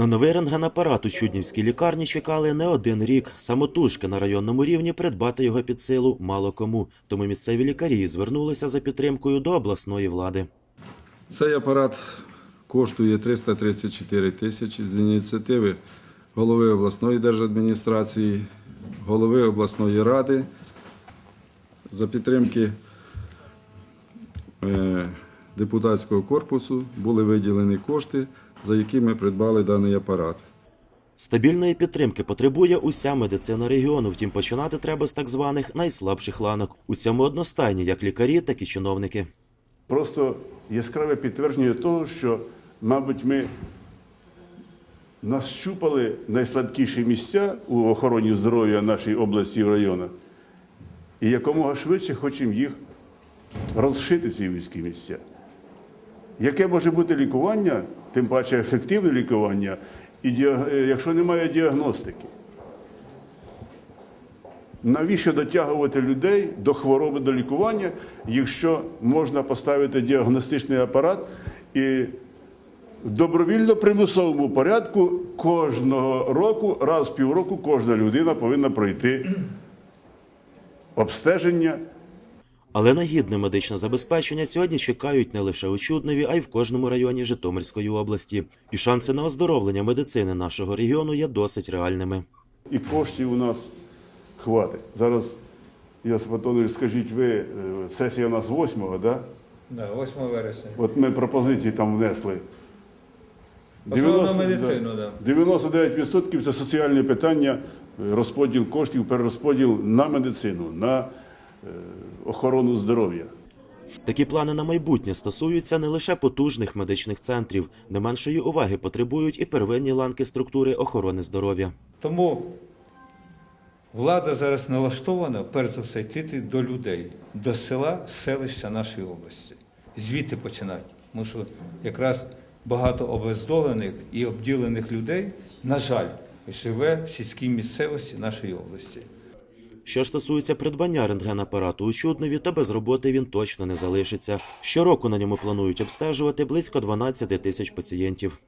На новий рентгенапарат у Чуднівській лікарні чекали не один рік. Самотужки на районному рівні придбати його під силу мало кому. Тому місцеві лікарі звернулися за підтримкою до обласної влади. Цей апарат коштує 334 тисячі з ініціативи голови обласної держадміністрації, голови обласної ради за підтримки е, депутатського корпусу були виділені кошти, за які ми придбали даний апарат. Стабільної підтримки потребує уся медицина регіону. Втім, починати треба з так званих найслабших ланок. У цьому одностайні як лікарі, так і чиновники. Просто яскраве підтвердження того, що, мабуть, ми нащупали найслабкіші місця у охороні здоров'я нашої області і району. І якомога швидше хочемо їх розшити, ці вузькі місця. Яке може бути лікування, тим паче ефективне лікування, е, якщо немає діагностики? Навіщо дотягувати людей до хвороби, до лікування, якщо можна поставити діагностичний апарат і в добровільно примусовому порядку кожного року, раз в півроку, кожна людина повинна пройти обстеження Але на гідне медичне забезпечення сьогодні чекають не лише у Чуднові, а й в кожному районі Житомирської області. І шанси на оздоровлення медицини нашого регіону є досить реальними. і коштів у нас хватить. Зараз, Йосип Антонович, скажіть ви, е, сесія у нас 8-го, да? Да, 8 вересня. От ми пропозиції там внесли. Основно на медицину, да. 99% це соціальне питання, е, розподіл коштів, перерозподіл на медицину, на охорону здоров'я. Такі плани на майбутнє стосуються не лише потужних медичних центрів, не меншої уваги потребують і первинні ланки структури охорони здоров'я. Тому влада зараз налаштована, перш за все, йти до людей, до села, селища нашої області. Звідти починати. Тому що якраз багато обездолених і обділених людей, на жаль, живе в сільській місцевості нашої області. Що стосується придбання рентгенапарату у Чуднові, то без роботи він точно не залишиться. Щороку на ньому планують обстежувати близько 12 тисяч пацієнтів.